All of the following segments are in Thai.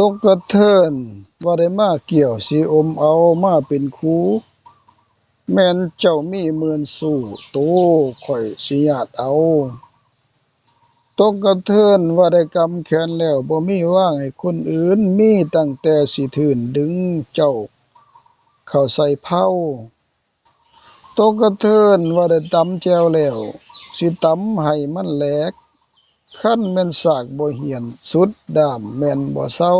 ตกกระเทินว่าได้มาเกี่ยวสิอมเอามาเป็นครูแม่นเจ้ามีหมื่นสู่โตข่อยสิญาติเอา ตกกระเทินว่าได้กำแขนแล้วบ่มีว่างให้คนอื่นมีตั้งแต่สิถืนดึงเจ้า เข้าใส่เผาตกกระเทินว่าได้ตำแจวแล้ว สิตำให้มันแหลก ขั้นแม่นสากบ่เหียน สุดดามแม่นบ่เศร้า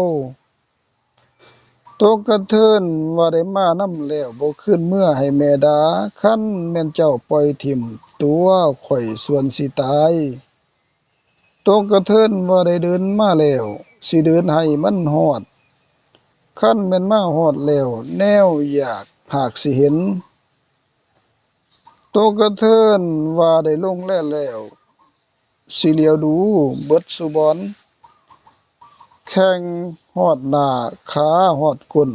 ตกกระเทินว่าได้มานำแล้วบ่ขึ้นเมื่อให้แม่ดาขั้นแม่นเจ้าปล่อยถิ่ม ตัวข่อยส่วนสิตายตกกระเทินว่าได้เดินมาแล้วสิเดินให้มันฮอดขั้นแม่นมาฮอดแล้วแนวอยากหากสิเห็นตกกระเทินว่าได้ลงแล้วแล้ว สิเหลียวดูเบิดสุบอน แข้งฮอดหน้าขาฮอดก้น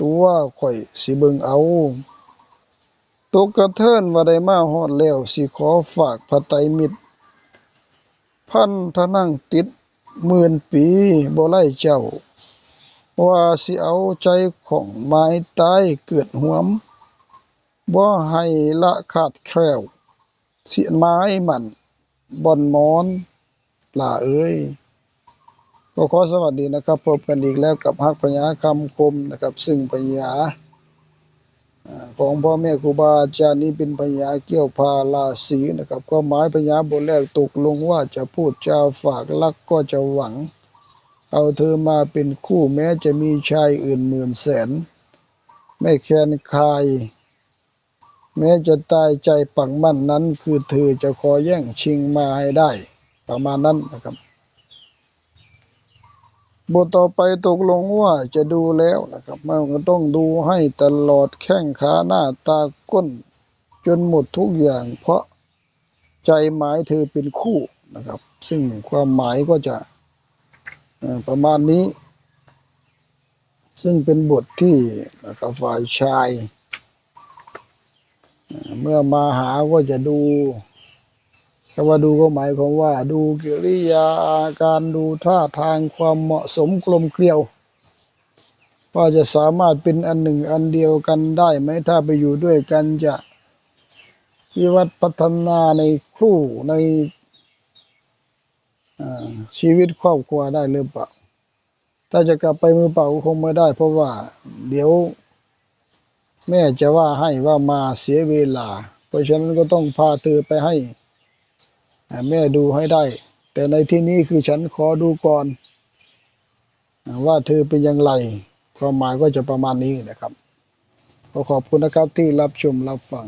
ตัวข่อยสิเบิ่งเอาตกกระเทินว่าได้มาฮอดแล้ว สิขอฝากพระไตรมิตร พันพระนั่งติดหมื่นปีบ่ไล่เจ้า ว่าสิเอาใจของไม้ตายเกิดหวมบ่ให้ละขาดแคล้วเสียไม้มัน บ่อนมอนล่าเอ้ยก็ขอสวัสดีนะครับพบกันอีกแล้วกับฮักปัญาคำคมนะครับ ซึ่งปัญญาอ่าของพ่อแม่ครูบาอาจารย์นี้เป็นปัญาเกี่ยวพาราศีนะครับก็หมายปัญาบทแรกตกลงว่าจะพูดจาฝากรักก็จะหวัง เอาเธอมาเป็นคู่แม้จะมีชายอื่นหมื่นแสน ไม่แค้นคาย แม้จะตายใจปักมั่นนั้น คือเธอจะขอยแย่งชิงมาให้ได้ ประมาณนั้นนะครับ บทต่อไปตกลงว่าจะดูแล้วนะครับมันก็ต้องดูให้ตลอดแข้งขาหน้าตาก้น จนหมดทุกอย่างเพราะใจหมายเธอเป็นคู่นะครับ ซึ่งความหมายก็จะประมาณนี้ ซึ่งเป็นบทที่นะครับฝ่ายชาย เมื่อมาหาก็จะดูคำว่าดูก็หมายความว่า ดูกิริยาอาการดูท่าทางความเหมาะสมกลมเกลียว ว่าจะสามารถเป็นอันหนึ่งอันเดียวกันได้ไหมถ้าไปอยู่ด้วยกันจะวิวัฒน์พัฒนาในครู่ในชีวิตครอบครัวได้หรือเปล่า ถ้าจะกลับไปมือเปล่าก็คงไม่ได้เพราะว่าเดี๋ยว แม่จะว่าให้ว่ามาเสียเวลา เพราะฉะนั้นก็ต้องพาเธอไปให้ แม่ดูให้ได้ แต่ในที่นี้คือฉันขอดูก่อน ว่าเธอเป็นอย่างไรความหมายก็จะประมาณนี้นะครับ ขอขอบคุณนะครับที่รับชมรับฟัง